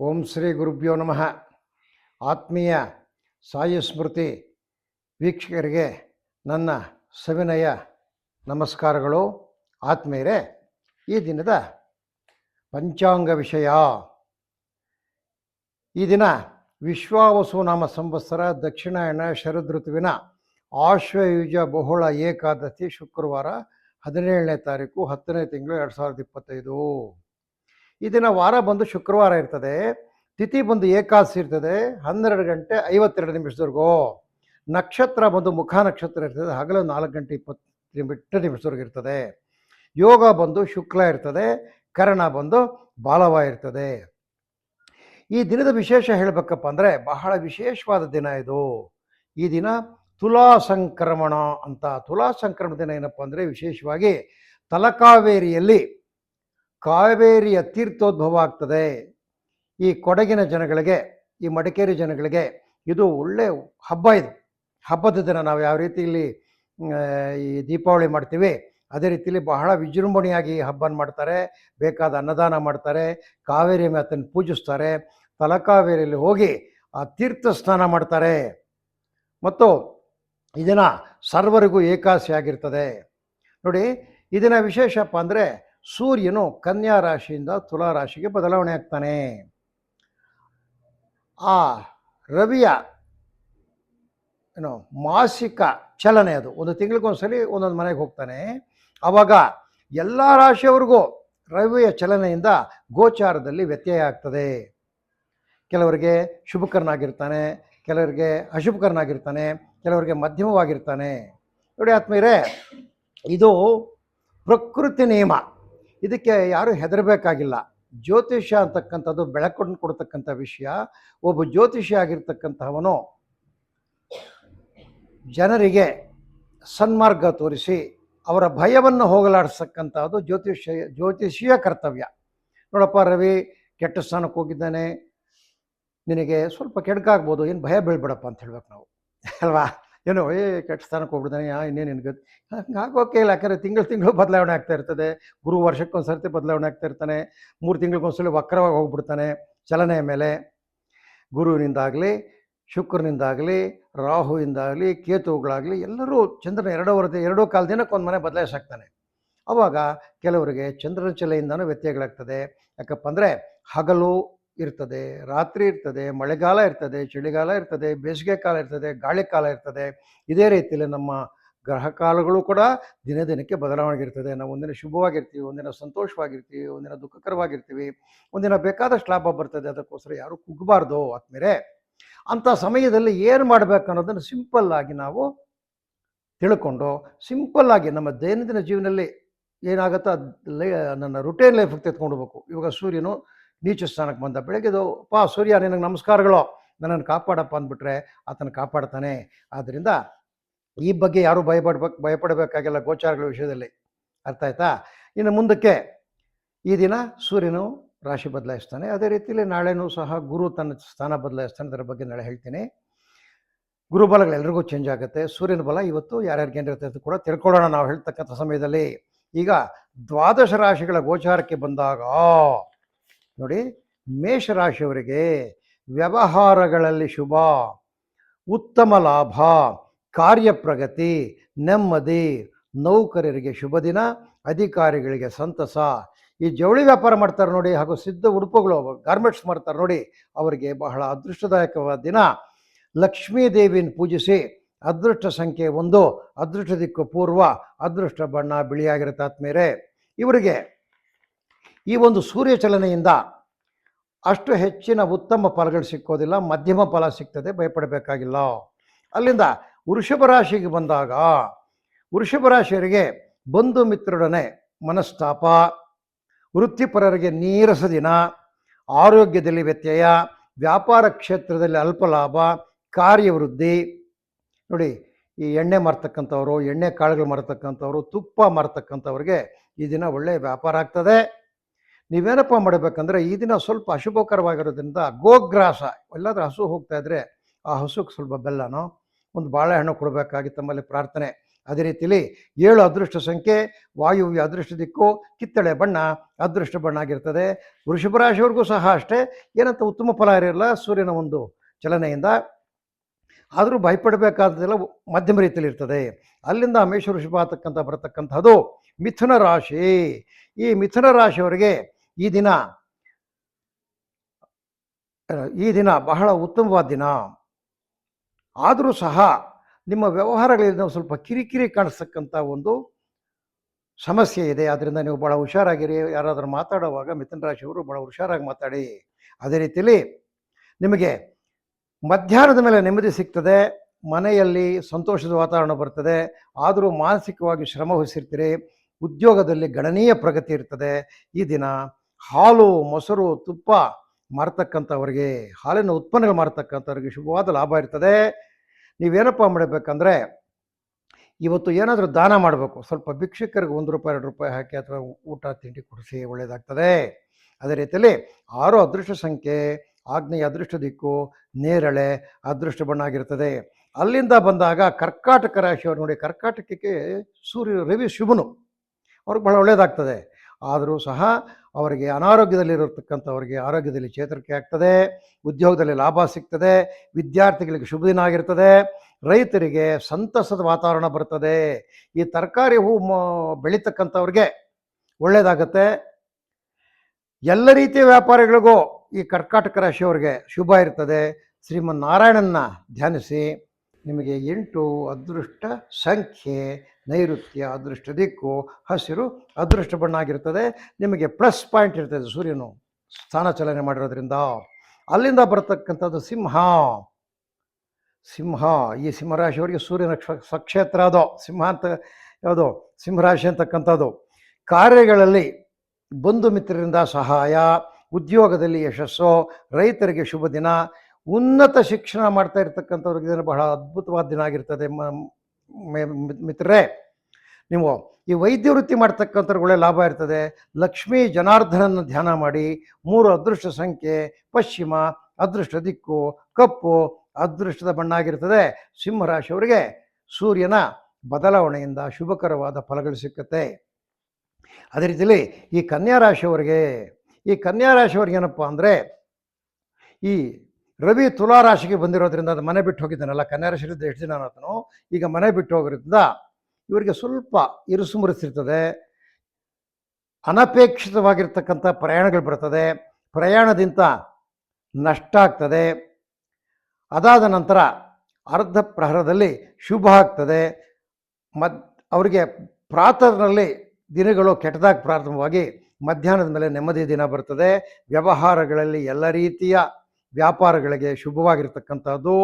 ಓಂ ಶ್ರೀ ಗುರುಭ್ಯೋ ನಮಃ. ಆತ್ಮೀಯ ಸಾಯಿ ಸ್ಮೃತಿ ವೀಕ್ಷಕರಿಗೆ ನನ್ನ ಸವಿನಯ ನಮಸ್ಕಾರಗಳು. ಆತ್ಮೀಯರೇ, ಈ ದಿನದ ಪಂಚಾಂಗ ವಿಷಯ. ಈ ದಿನ ವಿಶ್ವಾವಸು ನಾಮ ಸಂವತ್ಸರ ದಕ್ಷಿಣಾಯಣ ಶರದ್ ಋತುವಿನ ಆಶ್ವಯುಜ ಬಹುಳ ಏಕಾದಶಿ ಶುಕ್ರವಾರ ಹದಿನೇಳನೇ ತಾರೀಕು ಹತ್ತನೇ ತಿಂಗಳು ಎರಡು ಸಾವಿರದ ಇಪ್ಪತ್ತೈದು. ಈ ದಿನ ವಾರ ಬಂದು ಶುಕ್ರವಾರ ಇರ್ತದೆ, ತಿಥಿ ಬಂದು ಏಕಾದಶಿ ಇರ್ತದೆ, ಹನ್ನೆರಡು ಗಂಟೆ ಐವತ್ತೆರಡು ನಿಮಿಷದವರೆಗೂ. ನಕ್ಷತ್ರ ಬಂದು ಮುಖ ನಕ್ಷತ್ರ ಇರ್ತದೆ, ಹಗಲು ನಾಲ್ಕು ಗಂಟೆ ಇಪ್ಪತ್ತು ನಿಮಿಷದವರೆಗೆ ಇರ್ತದೆ. ಯೋಗ ಬಂದು ಶುಕ್ಲ ಇರ್ತದೆ, ಕರ್ಣ ಬಂದು ಬಾಲವ ಇರ್ತದೆ. ಈ ದಿನದ ವಿಶೇಷ ಹೇಳಬೇಕಪ್ಪ ಅಂದರೆ ಬಹಳ ವಿಶೇಷವಾದ ದಿನ ಇದು. ಈ ದಿನ ತುಲಾ ಸಂಕ್ರಮಣ ಅಂತ. ತುಲಾ ಸಂಕ್ರಮಣ ದಿನ ಏನಪ್ಪ ಅಂದರೆ ವಿಶೇಷವಾಗಿ ತಲಕಾವೇರಿಯಲ್ಲಿ ಕಾವೇರಿಯ ತೀರ್ಥೋದ್ಭವ ಆಗ್ತದೆ. ಈ ಕೊಡಗಿನ ಜನಗಳಿಗೆ, ಈ ಮಡಿಕೇರಿ ಜನಗಳಿಗೆ ಇದು ಒಳ್ಳೆ ಹಬ್ಬ ಇದು. ಹಬ್ಬದ ದಿನ ನಾವು ಯಾವ ರೀತಿ ಇಲ್ಲಿ ಈ ದೀಪಾವಳಿ ಮಾಡ್ತೀವಿ, ಅದೇ ರೀತಿಯಲ್ಲಿ ಬಹಳ ವಿಜೃಂಭಣೆಯಾಗಿ ಈ ಹಬ್ಬನ ಮಾಡ್ತಾರೆ. ಬೇಕಾದ ಅನ್ನದಾನ ಮಾಡ್ತಾರೆ, ಕಾವೇರಿ ಮಾತನ್ನು ಪೂಜಿಸ್ತಾರೆ, ತಲಕಾವೇರಿಯಲ್ಲಿ ಹೋಗಿ ಆ ತೀರ್ಥ ಸ್ನಾನ ಮಾಡ್ತಾರೆ. ಮತ್ತು ಇದನ್ನು ಸರ್ವರಿಗೂ ಏಕಾಸಿ ಆಗಿರ್ತದೆ. ನೋಡಿ ಇದನ್ನು ವಿಶೇಷಪ್ಪ ಅಂದರೆ ಸೂರ್ಯನು ಕನ್ಯಾ ರಾಶಿಯಿಂದ ತುಲಾ ರಾಶಿಗೆ ಬದಲಾವಣೆ ಆಗ್ತಾನೆ. ಆ ರವಿಯ ಏನು ಮಾಸಿಕ ಚಲನೆ ಅದು. ಒಂದು ತಿಂಗಳಿಗೊಂದ್ಸಲಿ ಒಂದೊಂದು ಮನೆಗೆ ಹೋಗ್ತಾನೆ. ಆವಾಗ ಎಲ್ಲ ರಾಶಿಯವರಿಗೂ ರವಿಯ ಚಲನೆಯಿಂದ ಗೋಚಾರದಲ್ಲಿ ವ್ಯತ್ಯಯ ಆಗ್ತದೆ. ಕೆಲವರಿಗೆ ಶುಭಕರನಾಗಿರ್ತಾನೆ, ಕೆಲವರಿಗೆ ಅಶುಭಕರನಾಗಿರ್ತಾನೆ, ಕೆಲವರಿಗೆ ಮಧ್ಯಮವಾಗಿರ್ತಾನೆ. ನೋಡಿ ಆತ್ಮೀರೇ ಇದು ಪ್ರಕೃತಿ ನಿಯಮ. ಇದಕ್ಕೆ ಯಾರು ಹೆದರಬೇಕಾಗಿಲ್ಲ. ಜ್ಯೋತಿಷ್ಯ ಅಂತಕ್ಕಂಥದ್ದು ಬೆಳಕೊಂಡು ಕೊಡ್ತಕ್ಕಂಥ ವಿಷಯ. ಒಬ್ಬ ಜ್ಯೋತಿಷಿ ಆಗಿರ್ತಕ್ಕಂಥವನು ಜನರಿಗೆ ಸನ್ಮಾರ್ಗ ತೋರಿಸಿ ಅವರ ಭಯವನ್ನು ಹೋಗಲಾಡಿಸ್ತಕ್ಕಂಥದ್ದು ಜ್ಯೋತಿಷ್ಯ, ಜ್ಯೋತಿಷಿಯ ಕರ್ತವ್ಯ. ನೋಡಪ್ಪ ರವಿ, ಕೆಟ್ಟ ಸ್ಥಾನಕ್ಕೆ ಹೋಗಿದ್ದಾನೆ. ನಿನಗೆ ಸ್ವಲ್ಪ ಕೆಡ್ಕಾಗ್ಬೋದು, ಏನು ಭಯ ಬೀಳ್ಬೇಡಪ್ಪ ಅಂತ ಹೇಳ್ಬೇಕು ನಾವು. ಅಲ್ವಾ? ಏನೋ, ಏ, ಕೆಟ್ಟ ಸ್ಥಾನಕ್ಕೆ ಹೋಗ್ಬಿಡ್ತಾನೆ ಯಾ, ಇನ್ನೇನು ಗತಿ ಹಂಗೆ ಇಲ್ಲ. ಯಾಕಂದರೆ ತಿಂಗಳು ತಿಂಗಳು ಬದಲಾವಣೆ ಆಗ್ತಾ ಇರ್ತದೆ. ಗುರು ವರ್ಷಕ್ಕೊಂದು ಸರ್ತಿ ಬದಲಾವಣೆ ಆಗ್ತಾ ಇರ್ತಾನೆ. ಮೂರು ತಿಂಗಳಿಗೊಂದ್ಸಲ ವಕ್ರವಾಗಿ ಹೋಗ್ಬಿಡ್ತಾನೆ ಚಲನೆಯ ಮೇಲೆ. ಗುರುವಿನಿಂದಾಗಲಿ, ಶುಕ್ರನಿಂದಾಗಲಿ, ರಾಹುವಿಂದಾಗಲಿ, ಕೇತುಗಳಾಗಲಿ ಎಲ್ಲರೂ ಚಂದ್ರನ ಎರಡೂವರೆ ಎರಡೂ ಕಾಲ ದಿನಕ್ಕೆ ಒಂದು ಮನೆ ಬದಲಾಯಿಸಾಕ್ತಾನೆ. ಅವಾಗ ಕೆಲವರಿಗೆ ಚಂದ್ರನ ಚಲೆಯಿಂದನೂ ವ್ಯತ್ಯಯಗಳಾಗ್ತದೆ. ಯಾಕಪ್ಪ ಅಂದರೆ ಹಗಲು ಇರ್ತದೆ, ರಾತ್ರಿ ಇರ್ತದೆ, ಮಳೆಗಾಲ ಇರ್ತದೆ, ಚಳಿಗಾಲ ಇರ್ತದೆ, ಬೇಸಿಗೆ ಕಾಲ ಇರ್ತದೆ, ಗಾಳಿ ಕಾಲ ಇರ್ತದೆ, ಇದೇ ರೀತಿಯಲ್ಲಿ ನಮ್ಮ ಗ್ರಹ ಕಾಲಗಳು ಕೂಡ ದಿನ ದಿನಕ್ಕೆ ಬದಲಾವಣೆ ಇರ್ತದೆ ನಾವು ಒಂದಿನ ಶುಭವಾಗಿರ್ತೀವಿ, ಒಂದಿನ ಸಂತೋಷವಾಗಿರ್ತೀವಿ, ಒಂದಿನ ದುಃಖಕರವಾಗಿರ್ತೀವಿ, ಒಂದಿನ ಬೇಕಾದಷ್ಟು ಲಾಭ ಬರ್ತದೆ, ಅದಕ್ಕೋಸ್ಕರ ಯಾರು ಕುಗ್ಗಬಾರ್ದು ಆದ್ಮೇಲೆ ಅಂಥ ಸಮಯದಲ್ಲಿ ಏನು ಮಾಡಬೇಕು ಅನ್ನೋದನ್ನು ಸಿಂಪಲ್ ಆಗಿ ನಾವು ತಿಳ್ಕೊಂಡು, ಸಿಂಪಲ್ ಆಗಿ ನಮ್ಮ ದೈನಂದಿನ ಜೀವನದಲ್ಲಿ ಏನಾಗುತ್ತೋ ಅದು ಲೈ, ನನ್ನ ರುಟೀನ್ ಲೈಫ್ ತೆಗೆದುಕೊಂಡು ಹೋಗ್ಬೇಕು. ಇವಾಗ ಸೂರ್ಯನು ನೀಚ ಸ್ಥಾನಕ್ಕೆ ಬಂದ ಬೆಳಗ್ಗೆದು ಪಾ, ಸೂರ್ಯ, ನಿನಗೆ ನಮಸ್ಕಾರಗಳು. ನನ್ನನ್ನು ಕಾಪಾಡಪ್ಪ ಅಂದ್ಬಿಟ್ರೆ ಆತನ ಕಾಪಾಡ್ತಾನೆ. ಆದ್ದರಿಂದ ಈ ಬಗ್ಗೆ ಯಾರೂ ಭಯಪಡ್ಬೇಕು, ಭಯಪಡಬೇಕಾಗಿಲ್ಲ ಗೋಚಾರಗಳ ವಿಷಯದಲ್ಲಿ. ಅರ್ಥ ಆಯ್ತಾ? ಇನ್ನು ಮುಂದಕ್ಕೆ ಈ ದಿನ ಸೂರ್ಯನು ರಾಶಿ ಬದಲಾಯಿಸ್ತಾನೆ. ಅದೇ ರೀತಿಯಲ್ಲಿ ನಾಳೆನೂ ಸಹ ಗುರು ತನ್ನ ಸ್ಥಾನ ಬದಲಾಯಿಸ್ತಾನೆ. ಅದರ ಬಗ್ಗೆ ನಾಳೆ ಹೇಳ್ತೀನಿ. ಗುರುಬಲಗಳು ಎಲ್ರಿಗೂ ಚೇಂಜ್ ಆಗುತ್ತೆ. ಸೂರ್ಯನ ಬಲ ಇವತ್ತು ಯಾರ್ಯಾರಿಗೆ ಅಂತ ಕೂಡ ತಿಳ್ಕೊಳ್ಳೋಣ ನಾವು ಹೇಳ್ತಕ್ಕಂಥ ಸಮಯದಲ್ಲಿ. ಈಗ ದ್ವಾದಶ ರಾಶಿಗಳ ಗೋಚಾರಕ್ಕೆ ಬಂದಾಗ ನೋಡಿ, ಮೇಷರಾಶಿಯವರಿಗೆ ವ್ಯವಹಾರಗಳಲ್ಲಿ ಶುಭ, ಉತ್ತಮ ಲಾಭ, ಕಾರ್ಯಪ್ರಗತಿ, ನೆಮ್ಮದಿ, ನೌಕರರಿಗೆ ಶುಭ ದಿನ, ಅಧಿಕಾರಿಗಳಿಗೆ ಸಂತಸ. ಈ ಜವಳಿ ವ್ಯಾಪಾರ ಮಾಡ್ತಾರೆ ನೋಡಿ, ಹಾಗೂ ಸಿದ್ಧ ಉಡುಪುಗಳು ಗಾರ್ಮೆಂಟ್ಸ್ ಮಾಡ್ತಾರೆ ನೋಡಿ, ಅವರಿಗೆ ಬಹಳ ಅದೃಷ್ಟದಾಯಕವಾದ ದಿನ. ಲಕ್ಷ್ಮೀ ದೇವಿಯನ್ನು ಪೂಜಿಸಿ, ಅದೃಷ್ಟ ಸಂಖ್ಯೆ ಒಂದು, ಅದೃಷ್ಟ ದಿಕ್ಕು ಪೂರ್ವ, ಅದೃಷ್ಟ ಬಣ್ಣ ಬಿಳಿಯಾಗಿರುತ್ತೆ ಆತ್ಮೇರೆ ಇವರಿಗೆ ಈ ಒಂದು ಸೂರ್ಯ ಚಲನೆಯಿಂದ ಅಷ್ಟು ಹೆಚ್ಚಿನ ಉತ್ತಮ ಫಲಗಳು ಸಿಕ್ಕೋದಿಲ್ಲ, ಮಧ್ಯಮ ಫಲ ಸಿಗ್ತದೆ, ಭಯಪಡಬೇಕಾಗಿಲ್ಲ. ಅಲ್ಲಿಂದ ವೃಷಭ ರಾಶಿಗೆ ಬಂದಾಗ, ವೃಷಭ ರಾಶಿಯರಿಗೆ ಬಂಧು ಮಿತ್ರರೊಡನೆ ಮನಸ್ತಾಪ, ವೃತ್ತಿಪರರಿಗೆ ನೀರಸ ದಿನ, ಆರೋಗ್ಯದಲ್ಲಿ ವ್ಯತ್ಯಯ, ವ್ಯಾಪಾರ ಕ್ಷೇತ್ರದಲ್ಲಿ ಅಲ್ಪ ಲಾಭ, ಕಾರ್ಯವೃದ್ಧಿ. ನೋಡಿ, ಈ ಎಣ್ಣೆ ಮಾರ್ತಕ್ಕಂಥವ್ರು, ಎಣ್ಣೆ ಕಾಳುಗಳು ಮಾರ್ತಕ್ಕಂಥವ್ರು, ತುಪ್ಪ ಮಾರ್ತಕ್ಕಂಥವ್ರಿಗೆ ಈ ದಿನ ಒಳ್ಳೆಯ ವ್ಯಾಪಾರ ಆಗ್ತದೆ. ನೀವೇನಪ್ಪ ಮಾಡಬೇಕಂದ್ರೆ ಈ ದಿನ ಸ್ವಲ್ಪ ಅಶುಭಕರವಾಗಿರೋದ್ರಿಂದ ಗೋಗ್ರಾಸ, ಎಲ್ಲಾದರೂ ಹಸು ಹೋಗ್ತಾ ಇದ್ರೆ ಆ ಹಸುಗೆ ಸ್ವಲ್ಪ ಬೆಲ್ಲನೋ, ಒಂದು ಬಾಳೆಹಣ್ಣು ಕೊಡಬೇಕಾಗಿ ತಮ್ಮಲ್ಲಿ ಪ್ರಾರ್ಥನೆ. ಅದೇ ರೀತಿಯಲ್ಲಿ ಏಳು ಅದೃಷ್ಟ ಸಂಖ್ಯೆ ವಾಯುವ್ಯ ಅದೃಷ್ಟ ದಿಕ್ಕು, ಕಿತ್ತಳೆ ಬಣ್ಣ, ಅದೃಷ್ಟ ಬಣ್ಣ ಆಗಿರ್ತದೆ. ವೃಷಭ ರಾಶಿಯವ್ರಿಗೂ ಸಹ ಅಷ್ಟೇ. ಏನಂತ ಉತ್ತಮ ಫಲ ಇರಲ್ಲ, ಸೂರ್ಯನ ಒಂದು ಚಲನೆಯಿಂದ. ಆದರೂ ಭಯಪಡಬೇಕಾದದೆಲ್ಲ ಮಧ್ಯಮ ರೀತಿಯಲ್ಲಿ ಇರ್ತದೆ. ಅಲ್ಲಿಂದ ಮೇಷ ವೃಷಭ ಆತಕ್ಕಂಥ ಬರತಕ್ಕಂಥದ್ದು ಮಿಥುನ ರಾಶಿ. ಈ ಮಿಥುನ ರಾಶಿಯವರಿಗೆ ಈ ದಿನ ಈ ದಿನ ಬಹಳ ಉತ್ತಮವಾದ ದಿನ. ಆದರೂ ಸಹ ನಿಮ್ಮ ವ್ಯವಹಾರಗಳಲ್ಲಿ ನಾವು ಸ್ವಲ್ಪ ಕಿರಿಕಿರಿ ಕಾಣಿಸ್ತಕ್ಕಂಥ ಒಂದು ಸಮಸ್ಯೆ ಇದೆ. ಆದ್ದರಿಂದ ನೀವು ಭಾಳ ಹುಷಾರಾಗಿರಿ. ಯಾರಾದರೂ ಮಾತಾಡುವಾಗ ಮಿಥುನ ರಾಶಿಯವರು ಭಾಳ ಹುಷಾರಾಗಿ ಮಾತಾಡಿ. ಅದೇ ರೀತಿಯಲ್ಲಿ ನಿಮಗೆ ಮಧ್ಯಾಹ್ನದ ಮೇಲೆ ನೆಮ್ಮದಿ ಸಿಗ್ತದೆ. ಮನೆಯಲ್ಲಿ ಸಂತೋಷದ ವಾತಾವರಣ ಬರ್ತದೆ. ಆದರೂ ಮಾನಸಿಕವಾಗಿ ಶ್ರಮ ವಹಿಸಿರ್ತೀರಿ. ಉದ್ಯೋಗದಲ್ಲಿ ಗಣನೀಯ ಪ್ರಗತಿ ಇರ್ತದೆ. ಈ ದಿನ ಹಾಲು, ಮೊಸರು, ತುಪ್ಪ ಮಾರ್ತಕ್ಕಂಥವ್ರಿಗೆ, ಹಾಲಿನ ಉತ್ಪನ್ನಗಳು ಮಾರ್ತಕ್ಕಂಥವ್ರಿಗೆ ಶುಭವಾದ ಲಾಭ ಇರ್ತದೆ. ನೀವೇನಪ್ಪ ಮಾಡಬೇಕಂದ್ರೆ, ಇವತ್ತು ಏನಾದರೂ ದಾನ ಮಾಡಬೇಕು. ಸ್ವಲ್ಪ ಭಿಕ್ಷಕರಿಗೆ ಒಂದು ರೂಪಾಯಿ, ಎರಡು ರೂಪಾಯಿ ಹಾಕಿ ಅಥವಾ ಊಟ, ತಿಂಡಿ ಕೊಡಿಸಿ ಒಳ್ಳೆಯದಾಗ್ತದೆ ಅದೇ ರೀತಿಯಲ್ಲಿ ಆರು ಅದೃಷ್ಟ ಸಂಖ್ಯೆ, ಆಗ್ನೇಯ ಅದೃಷ್ಟ ದಿಕ್ಕು, ನೇರಳೆ ಅದೃಷ್ಟ ಬಣ್ಣ ಆಗಿರ್ತದೆ. ಅಲ್ಲಿಂದ ಬಂದಾಗ ಕರ್ಕಾಟಕ ರಾಶಿಯವರು ನೋಡಿ, ಕರ್ಕಾಟಕಕ್ಕೆ ಸೂರ್ಯ ರವಿ, ಶುಭನು. ಅವ್ರಿಗೆ ಬಹಳ ಒಳ್ಳೆಯದಾಗ್ತದೆ ಆದರೂ ಸಹ ಅವರಿಗೆ ಅನಾರೋಗ್ಯದಲ್ಲಿರತಕ್ಕಂಥವ್ರಿಗೆ ಆರೋಗ್ಯದಲ್ಲಿ ಚೇತರಿಕೆ ಆಗ್ತದೆ, ಉದ್ಯೋಗದಲ್ಲಿ ಲಾಭ ಸಿಗ್ತದೆ, ವಿದ್ಯಾರ್ಥಿಗಳಿಗೆ ಶುಭ ದಿನ ಆಗಿರ್ತದೆ, ರೈತರಿಗೆ ಸಂತಸದ ವಾತಾವರಣ ಬರ್ತದೆ. ಈ ತರಕಾರಿ ಹೂ ಬೆಳೀತಕ್ಕಂಥವ್ರಿಗೆ ಒಳ್ಳೆಯದಾಗತ್ತೆ ಎಲ್ಲ ರೀತಿಯ ವ್ಯಾಪಾರಿಗಳಿಗೂ ಈ ಕರ್ಕಾಟಕ ರಾಶಿಯವರಿಗೆ ಶುಭ ಇರ್ತದೆ. ಶ್ರೀಮನ್ ನಾರಾಯಣನ್ನ ಧ್ಯಾನಿಸಿ. ನಿಮಗೆ ಎಂಟು ಅದೃಷ್ಟ ಸಂಖ್ಯೆ, ನೈಋತ್ಯ ಅದೃಷ್ಟ ದಿಕ್ಕು, ಹಸಿರು ಅದೃಷ್ಟ ಬಣ್ಣ ಆಗಿರ್ತದೆ ನಿಮಗೆ ಪ್ಲಸ್ ಪಾಯಿಂಟ್ ಇರ್ತದೆ ಸೂರ್ಯನು ಸ್ಥಾನ ಚಲನೆ ಮಾಡಿರೋದ್ರಿಂದ. ಅಲ್ಲಿಂದ ಬರತಕ್ಕಂಥದ್ದು ಸಿಂಹ. ಸಿಂಹ, ಈ ಸಿಂಹರಾಶಿಯವರಿಗೆ ಸೂರ್ಯನ ಕ್ಷ- ಸ್ವಕ್ಷೇತ್ರ ಅದು. ಸಿಂಹ ಅಂತ ಯಾವುದು? ಸಿಂಹರಾಶಿ ಅಂತಕ್ಕಂಥದ್ದು. ಕಾರ್ಯಗಳಲ್ಲಿ ಬಂಧು ಮಿತ್ರರಿಂದ ಸಹಾಯ, ಉದ್ಯೋಗದಲ್ಲಿ ಯಶಸ್ಸು, ರೈತರಿಗೆ ಶುಭ ದಿನ ಉನ್ನತ ಶಿಕ್ಷಣ ಮಾಡ್ತಾ ಇರ್ತಕ್ಕಂಥವ್ರಿಗೆ ಬಹಳ ಅದ್ಭುತವಾದ ದಿನ ಆಗಿರ್ತದೆ. ಮಿತ್ರರೇ, ನೀವು ಈ ವೈದ್ಯ ವೃತ್ತಿ ಮಾಡ್ತಕ್ಕಂಥವ್ರಿಗೆ ಒಳ್ಳೆ ಲಾಭ ಇರ್ತದೆ. ಲಕ್ಷ್ಮೀ ಜನಾರ್ಧನನ್ನು ಧ್ಯಾನ ಮಾಡಿ, ಮೂರು ಅದೃಷ್ಟ ಸಂಖ್ಯೆ, ಪಶ್ಚಿಮ, ಅದೃಷ್ಟ ದಿಕ್ಕು, ಕಪ್ಪು, ಅದೃಷ್ಟದ ಬಣ್ಣ ಆಗಿರ್ತದೆ. ಸಿಂಹರಾಶಿಯವರಿಗೆ ಸೂರ್ಯನ ಬದಲಾವಣೆಯಿಂದ ಶುಭಕರವಾದ ಫಲಗಳು ಸಿಕ್ಕತ್ತೆ. ಅದೇ ರೀತಿಯಲ್ಲಿ ಈ ಕನ್ಯಾ ರಾಶಿಯವರಿಗೆ, ಈ ಕನ್ಯಾ ರಾಶಿಯವ್ರಿಗೆ ಏನಪ್ಪ ಅಂದರೆ, ಈ ರವಿ ತುಲಾರಾಶಿಗೆ ಬಂದಿರೋದ್ರಿಂದ ಅದು ಮನೆ ಬಿಟ್ಟು ಹೋಗಿದ್ದಾನಲ್ಲ, ಕನ್ಯಾ ರಾಶಿ ಇದ್ದು ಎಷ್ಟು ದಿನ ಈಗ ಮನೆ ಬಿಟ್ಟು ಹೋಗೋದ್ರಿಂದ ಇವರಿಗೆ ಸ್ವಲ್ಪ ಇರುಸು ಮುರಿಸಿರ್ತದೆ ಅನಪೇಕ್ಷಿತವಾಗಿರ್ತಕ್ಕಂಥ ಪ್ರಯಾಣಗಳು ಬರ್ತದೆ. ಪ್ರಯಾಣದಿಂದ ನಷ್ಟ ಆಗ್ತದೆ. ಅದಾದ ನಂತರ ಅರ್ಧ ಪ್ರಹರದಲ್ಲಿ ಶುಭ ಆಗ್ತದೆ. ಮದ್, ಅವರಿಗೆ ಪ್ರಾತಃನಲ್ಲಿ ದಿನಗಳು ಕೆಟ್ಟದಾಗಿ ಪ್ರಾರಂಭವಾಗಿ ಮಧ್ಯಾಹ್ನದ ಮೇಲೆ ನೆಮ್ಮದಿ ದಿನ ಬರ್ತದೆ. ವ್ಯವಹಾರಗಳಲ್ಲಿ ಎಲ್ಲ ರೀತಿಯ ವ್ಯಾಪಾರಗಳಿಗೆ ಶುಭವಾಗಿರ್ತಕ್ಕಂಥದ್ದು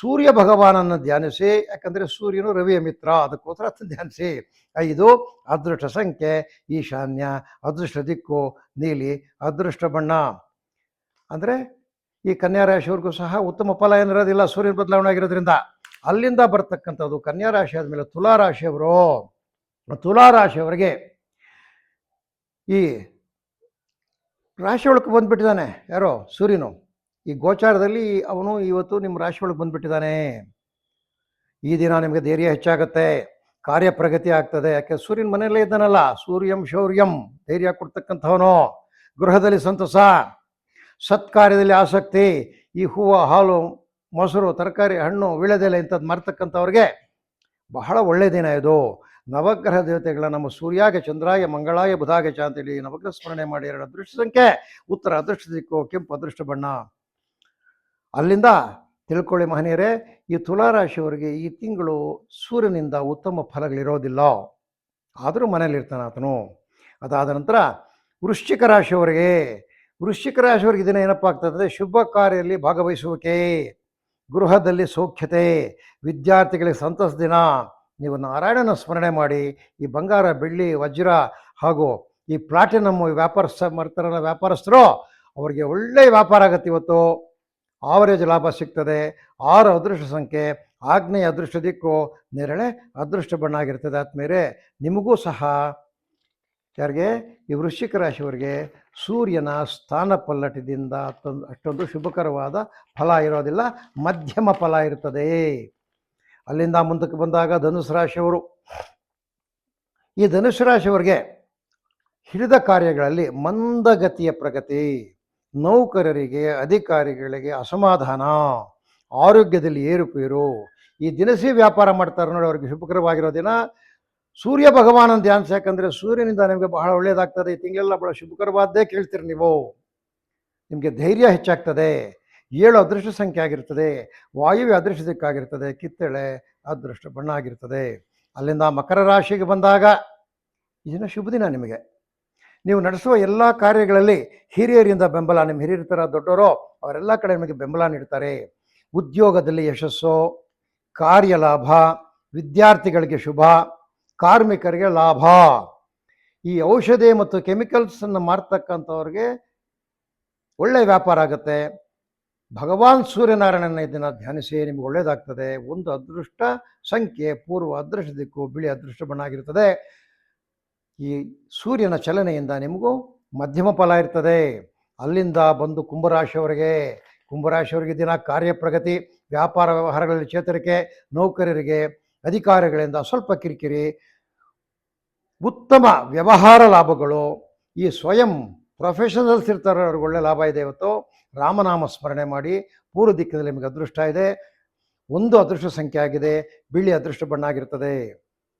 ಸೂರ್ಯ ಭಗವಾನನ್ನು ಧ್ಯಾನಿಸಿ, ಯಾಕಂದರೆ ಸೂರ್ಯನು ರವಿಯ ಮಿತ್ರ, ಅದಕ್ಕೋಸ್ಕರ ಧ್ಯಾನಿಸಿ. ಐದು, ಅದೃಷ್ಟ ಸಂಖ್ಯೆ, ಈಶಾನ್ಯ, ಅದೃಷ್ಟ ದಿಕ್ಕು, ನೀಲಿ, ಅದೃಷ್ಟ ಬಣ್ಣ. ಅಂದರೆ ಈ ಕನ್ಯಾ ರಾಶಿಯವ್ರಿಗೂ ಸಹ ಉತ್ತಮ ಫಲ ಏನಿರೋದಿಲ್ಲ, ಸೂರ್ಯನ ಬದಲಾವಣೆ ಆಗಿರೋದ್ರಿಂದ. ಅಲ್ಲಿಂದ ಬರ್ತಕ್ಕಂಥದ್ದು ಕನ್ಯಾ ರಾಶಿ ಆದಮೇಲೆ ತುಲಾ ತುಲಾರಾಶಿಯವರಿಗೆ ತುಲಾ ರಾಶಿಯವರಿಗೆ ಈ ರಾಶಿ ಒಳಗೆ ಬಂದ್ಬಿಟ್ಟಿದ್ದಾನೆ ಯಾರೋ ಸೂರ್ಯನು. ಈ ಗೋಚಾರದಲ್ಲಿ ಅವನು ಇವತ್ತು ನಿಮ್ಮ ರಾಶಿ ಒಳಗೆ ಬಂದ್ಬಿಟ್ಟಿದ್ದಾನೆ. ಈ ದಿನ ನಿಮಗೆ ಧೈರ್ಯ ಹೆಚ್ಚಾಗುತ್ತೆ ಕಾರ್ಯ ಪ್ರಗತಿ ಆಗ್ತದೆ. ಯಾಕೆ? ಸೂರ್ಯನ ಮನೆಯಲ್ಲೇ ಇದ್ದಾನಲ್ಲ. ಸೂರ್ಯಂ ಶೌರ್ಯಂ, ಧೈರ್ಯ ಕೊಡ್ತಕ್ಕಂಥವನು. ಗೃಹದಲ್ಲಿ ಸಂತಸ ಸತ್ಕಾರ್ಯದಲ್ಲಿ ಆಸಕ್ತಿ, ಈ ಹೂವು, ಹಾಲು, ಮೊಸರು, ತರಕಾರಿ, ಹಣ್ಣು ವಿಳೆದೆಲೆ ಇಂಥದ್ದು ಮಾರ್ತಕ್ಕಂಥವ್ರಿಗೆ ಬಹಳ ಒಳ್ಳೆಯ ದಿನ ಇದು. ನವಗ್ರಹ ದೇವತೆಗಳ ನಮ್ಮ ಸೂರ್ಯಾಗ ಚಂದ್ರಾಯ ಮಂಗಳಾಯ ಬುಧಾಗೆ ಚ ಅಂತೇಳಿ ನವಗ್ರಹ ಸ್ಮರಣೆ ಮಾಡಿ ಎರಡು ಅದೃಷ್ಟ ಸಂಖ್ಯೆ, ಉತ್ತರ ಅದೃಷ್ಟ ದಿಕ್ಕು, ಕೆಂಪು ಅದೃಷ್ಟ ಬಣ್ಣ. ಅಲ್ಲಿಂದ ತಿಳ್ಕೊಳ್ಳಿ ಮಹನೀಯರೇ, ಈ ತುಲಾರಾಶಿಯವರಿಗೆ ಈ ತಿಂಗಳು ಸೂರ್ಯನಿಂದ ಉತ್ತಮ ಫಲಗಳಿರೋದಿಲ್ಲ. ಆದರೂ ಮನೇಲಿರ್ತಾನೆ ಆತನು. ಅದಾದ ನಂತರ ವೃಶ್ಚಿಕ ರಾಶಿಯವರಿಗೆ ವೃಶ್ಚಿಕ ರಾಶಿಯವರಿಗೆ ದಿನ ಏನಪ್ಪ ಆಗ್ತದೆ ಶುಭ ಕಾರ್ಯದಲ್ಲಿ ಭಾಗವಹಿಸುವಿಕೆ, ಗೃಹದಲ್ಲಿ ಸೌಖ್ಯತೆ, ವಿದ್ಯಾರ್ಥಿಗಳಿಗೆ ಸಂತಸ ದಿನ. ನೀವು ನಾರಾಯಣನ ಸ್ಮರಣೆ ಮಾಡಿ, ಈ ಬಂಗಾರ, ಬೆಳ್ಳಿ, ವಜ್ರ ಹಾಗೂ ಈ ಪ್ಲಾಟಿನಮ್ ವ್ಯಾಪಾರಸ್ಥ ಮಾಡ್ತಾರಲ್ಲ ವ್ಯಾಪಾರಸ್ಥರು, ಅವರಿಗೆ ಒಳ್ಳೆಯ ವ್ಯಾಪಾರ ಆಗತ್ತೆ ಇವತ್ತು. ಆವರೇಜ್ ಲಾಭ ಸಿಗ್ತದೆ, ಆರು ಅದೃಷ್ಟ ಸಂಖ್ಯೆ, ಆಗ್ನೇಯ ಅದೃಷ್ಟ ದಿಕ್ಕು, ನೇರಳೆ ಅದೃಷ್ಟ ಬಣ್ಣ ಆಗಿರ್ತದೆ ಆದ್ಮೇಲೆ ನಿಮಗೂ ಸಹ ಯಾರಿಗೆ? ಈ ವೃಶ್ಚಿಕ ರಾಶಿಯವರಿಗೆ ಸೂರ್ಯನ ಸ್ಥಾನ ಪಲ್ಲಟದಿಂದ ಅಷ್ಟೊಂದು ಅಷ್ಟೊಂದು ಶುಭಕರವಾದ ಫಲ ಇರೋದಿಲ್ಲ, ಮಧ್ಯಮ ಫಲ ಇರ್ತದೆ. ಅಲ್ಲಿಂದ ಮುಂದಕ್ಕೆ ಬಂದಾಗ ಧನುಸು ರಾಶಿಯವರು, ಈ ಧನುಸು ರಾಶಿಯವರಿಗೆ ಹಿಡಿದ ಕಾರ್ಯಗಳಲ್ಲಿ ಮಂದಗತಿಯ ಪ್ರಗತಿ. ನೌಕರರಿಗೆ, ಅಧಿಕಾರಿಗಳಿಗೆ ಅಸಮಾಧಾನ. ಆರೋಗ್ಯದಲ್ಲಿ ಏರುಪೇರು. ಈ ದಿನಸಿ ವ್ಯಾಪಾರ ಮಾಡ್ತಾರೆ ನೋಡಿ, ಅವ್ರಿಗೆ ಶುಭಕರವಾಗಿರೋ ದಿನ. ಸೂರ್ಯ ಭಗವಾನನ ಧ್ಯಾನಿಸಿ, ಯಾಕಂದರೆ ಸೂರ್ಯನಿಂದ ನಿಮಗೆ ಬಹಳ ಒಳ್ಳೆಯದಾಗ್ತದೆ ಈ ತಿಂಗಳೆಲ್ಲ ಬಹಳ ಶುಭಕರವಾದ್ದೇ ಕೇಳ್ತೀರಿ ನೀವು. ನಿಮಗೆ ಧೈರ್ಯ ಹೆಚ್ಚಾಗ್ತದೆ. ಏಳು ಅದೃಷ್ಟ ಸಂಖ್ಯೆ ಆಗಿರ್ತದೆ. ವಾಯುವೆ ಅದೃಷ್ಟ ದಿಕ್ಕಾಗಿರ್ತದೆ ಕಿತ್ತಳೆ ಅದೃಷ್ಟ ಬಣ್ಣ ಆಗಿರ್ತದೆ ಅಲ್ಲಿಂದ ಮಕರ ರಾಶಿಗೆ ಬಂದಾಗ ಇದನ್ನು ಶುಭ ದಿನ ನಿಮಗೆ. ನೀವು ನಡೆಸುವ ಎಲ್ಲ ಕಾರ್ಯಗಳಲ್ಲಿ ಹಿರಿಯರಿಂದ ಬೆಂಬಲ, ನಿಮ್ಮ ಹಿರಿಯರ ಥರ ದೊಡ್ಡವರು ಅವರೆಲ್ಲ ಕಡೆ ನಿಮಗೆ ಬೆಂಬಲ ನೀಡ್ತಾರೆ. ಉದ್ಯೋಗದಲ್ಲಿ ಯಶಸ್ಸು ಕಾರ್ಯ ಲಾಭ ವಿದ್ಯಾರ್ಥಿಗಳಿಗೆ ಶುಭ, ಕಾರ್ಮಿಕರಿಗೆ ಲಾಭ. ಈ ಔಷಧಿ ಮತ್ತು ಕೆಮಿಕಲ್ಸನ್ನು ಮಾರ್ತಕ್ಕಂಥವ್ರಿಗೆ ಒಳ್ಳೆ ವ್ಯಾಪಾರ ಆಗುತ್ತೆ. ಭಗವಾನ್ ಸೂರ್ಯನಾರಾಯಣನ ಇದನ್ನು ಧ್ಯಾನಿಸಿ, ನಿಮ್ಗೆ ಒಳ್ಳೆಯದಾಗ್ತದೆ ಒಂದು ಅದೃಷ್ಟ ಸಂಖ್ಯೆ, ಪೂರ್ವ ಅದೃಷ್ಟ ದಿಕ್ಕು, ಬಿಳಿ ಅದೃಷ್ಟ ಬಣ್ಣ ಆಗಿರ್ತದೆ. ಈ ಸೂರ್ಯನ ಚಲನೆಯಿಂದ ನಿಮಗೂ ಮಧ್ಯಮ ಫಲ ಇರ್ತದೆ. ಅಲ್ಲಿಂದ ಬಂದು ಕುಂಭರಾಶಿಯವರಿಗೆ ಕುಂಭರಾಶಿಯವರಿಗೆ ದಿನ ಕಾರ್ಯಪ್ರಗತಿ, ವ್ಯಾಪಾರ ವ್ಯವಹಾರಗಳಲ್ಲಿ ಚೇತರಿಕೆ, ನೌಕರರಿಗೆ, ಅಧಿಕಾರಿಗಳಿಂದ ಸ್ವಲ್ಪ ಕಿರಿಕಿರಿ, ಉತ್ತಮ ವ್ಯವಹಾರ ಲಾಭಗಳು, ಈ ಸ್ವಯಂ ಪ್ರೊಫೆಷನಲ್ಸ್ ಇರ್ತಾರೆ ಅವ್ರಿಗೆ ಒಳ್ಳೆ ಲಾಭ ಇದೆ ಇವತ್ತು. ರಾಮನಾಮ ಸ್ಮರಣೆ ಮಾಡಿ, ಪೂರ್ವ ದಿಕ್ಕಿನಲ್ಲಿ ನಿಮಗೆ ಅದೃಷ್ಟ ಇದೆ. ಒಂದು ಅದೃಷ್ಟ ಸಂಖ್ಯೆ ಆಗಿದೆ, ಬಿಳಿ ಅದೃಷ್ಟ ಬಣ್ಣ ಆಗಿರ್ತದೆ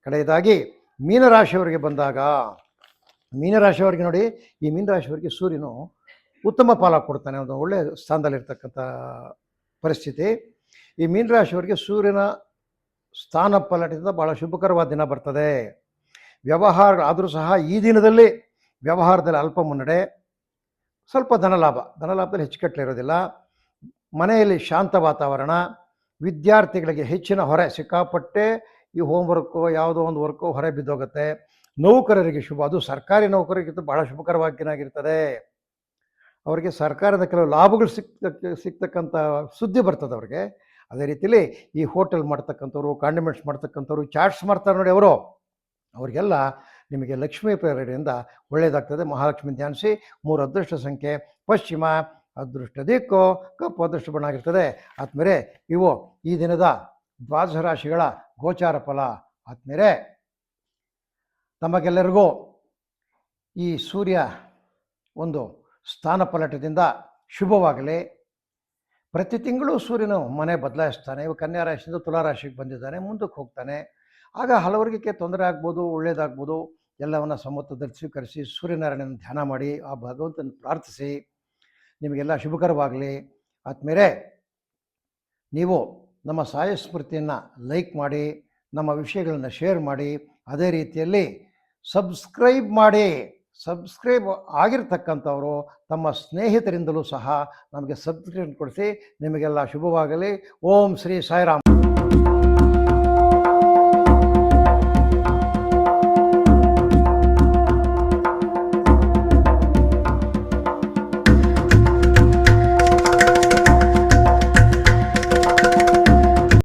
ಕಡೆಯದಾಗಿ ಮೀನರಾಶಿಯವರಿಗೆ ಬಂದಾಗ, ಮೀನರಾಶಿಯವರಿಗೆ ನೋಡಿ, ಈ ಮೀನರಾಶಿಯವರಿಗೆ ಸೂರ್ಯನು ಉತ್ತಮ ಫಲ ಕೊಡ್ತಾನೆ ಒಂದು ಒಳ್ಳೆಯ ಸ್ಥಾನದಲ್ಲಿರ್ತಕ್ಕಂಥ ಪರಿಸ್ಥಿತಿ. ಈ ಮೀನರಾಶಿಯವರಿಗೆ ಸೂರ್ಯನ ಸ್ಥಾನ ಪಲಟದಿಂದ ಭಾಳ ಶುಭಕರವಾದ ದಿನ ಬರ್ತದೆ. ವ್ಯವಹಾರ ಆದರೂ ಸಹ ಈ ದಿನದಲ್ಲಿ ವ್ಯವಹಾರದಲ್ಲಿ ಅಲ್ಪ ಮುನ್ನಡೆ, ಸ್ವಲ್ಪ ಧನಲಾಭ. ಧನಲಾಭದಲ್ಲಿ ಹೆಚ್ಚುಕಟ್ಟಲೆ ಇರೋದಿಲ್ಲ. ಮನೆಯಲ್ಲಿ ಶಾಂತ ವಾತಾವರಣ, ವಿದ್ಯಾರ್ಥಿಗಳಿಗೆ ಹೆಚ್ಚಿನ ಹೊರೆ, ಸಿಕ್ಕಾಪಟ್ಟೆ ಈ ಹೋಮ್ ಹೋಮ್ವರ್ಕು ಯಾವುದೋ ಒಂದು ವರ್ಕು ಹೊರಗೆ ಬಿದ್ದೋಗುತ್ತೆ. ನೌಕರರಿಗೆ ಶುಭ. ಅದು ಸರ್ಕಾರಿ ನೌಕರರಿಗಿಂತ ಬಹಳ ಶುಭಕರವಾಗಿನಾಗಿರ್ತದೆ ಅವರಿಗೆ ಸರ್ಕಾರದ ಕೆಲವು ಲಾಭಗಳು ಸಿಕ್ತಕ್ಕ ಸಿಗ್ತಕ್ಕಂಥ ಸುದ್ದಿ ಬರ್ತದೆ ಅವ್ರಿಗೆ. ಅದೇ ರೀತಿಲಿ ಈ ಹೋಟೆಲ್ ಮಾಡ್ತಕ್ಕಂಥವ್ರು ಕಾಂಡಿಮೆಂಟ್ಸ್ ಮಾಡ್ತಕ್ಕಂಥವ್ರು ಚಾಟ್ಸ್ ಮಾಡ್ತಾರೆ ನೋಡಿ ಅವರು. ಅವರಿಗೆಲ್ಲ ನಿಮಗೆ ಲಕ್ಷ್ಮೀ ಪ್ರೇರಣೆಯಿಂದ ಒಳ್ಳೆಯದಾಗ್ತದೆ ಮಹಾಲಕ್ಷ್ಮಿ ಧ್ಯಾನಿಸಿ ಮೂರು ಅದೃಷ್ಟ ಸಂಖ್ಯೆ, ಪಶ್ಚಿಮ ಅದೃಷ್ಟ ದಿಕ್ಕು, ಕಪ್ಪು ಅದೃಷ್ಟ ಬಣ್ಣ ಆಗಿರ್ತದೆ. ಆದ್ಮೇಲೆ ಇವು ಈ ದಿನದ ದ್ವಾದಶ ರಾಶಿಗಳ ಗೋಚಾರ ಫಲ ಆದ್ಮೇಲೆ ತಮಗೆಲ್ಲರಿಗೂ ಈ ಸೂರ್ಯ ಒಂದು ಸ್ಥಾನ ಪಲಟದಿಂದ ಶುಭವಾಗಲಿ. ಪ್ರತಿ ತಿಂಗಳು ಸೂರ್ಯನು ಮನೆ ಬದಲಾಯಿಸ್ತಾನೆ, ಇವಾಗ ಕನ್ಯಾ ರಾಶಿಯಿಂದ ತುಲಾ ರಾಶಿಗೆ ಬಂದಿದ್ದಾನೆ, ಮುಂದಕ್ಕೆ ಹೋಗ್ತಾನೆ. ಆಗ ಹಲವರಿಗೆ ತೊಂದರೆ ಆಗ್ಬೋದು ಒಳ್ಳೆಯದಾಗ್ಬೋದು ಎಲ್ಲವನ್ನು ಸಮತ್ವದಲ್ಲಿ ಸ್ವೀಕರಿಸಿ ಸೂರ್ಯನಾರಾಯಣನ ಧ್ಯಾನ ಮಾಡಿ, ಆ ಭಗವಂತನ ಪ್ರಾರ್ಥಿಸಿ. ನಿಮಗೆಲ್ಲ ಶುಭಕರವಾಗಲಿ. ಆದ್ಮೇಲೆ ನೀವು ನಮ್ಮ ಸಾಯ ಸ್ಮೃತಿಯನ್ನು ಲೈಕ್ ಮಾಡಿ, ನಮ್ಮ ವಿಷಯಗಳನ್ನು ಶೇರ್ ಮಾಡಿ, ಅದೇ ರೀತಿಯಲ್ಲಿ ಸಬ್ಸ್ಕ್ರೈಬ್ ಮಾಡಿ. ಸಬ್ಸ್ಕ್ರೈಬ್ ಆಗಿರ್ತಕ್ಕಂಥವರು ತಮ್ಮ ಸ್ನೇಹಿತರಿಂದಲೂ ಸಹ ನಮಗೆ ಸಬ್ಸ್ಕ್ರಿಪ್ಷನ್ ಕೊಡಿಸಿ, ನಿಮಗೆಲ್ಲ ಶುಭವಾಗಲಿ. ಓಂ ಶ್ರೀ ಸಾಯಿರಾಮ್.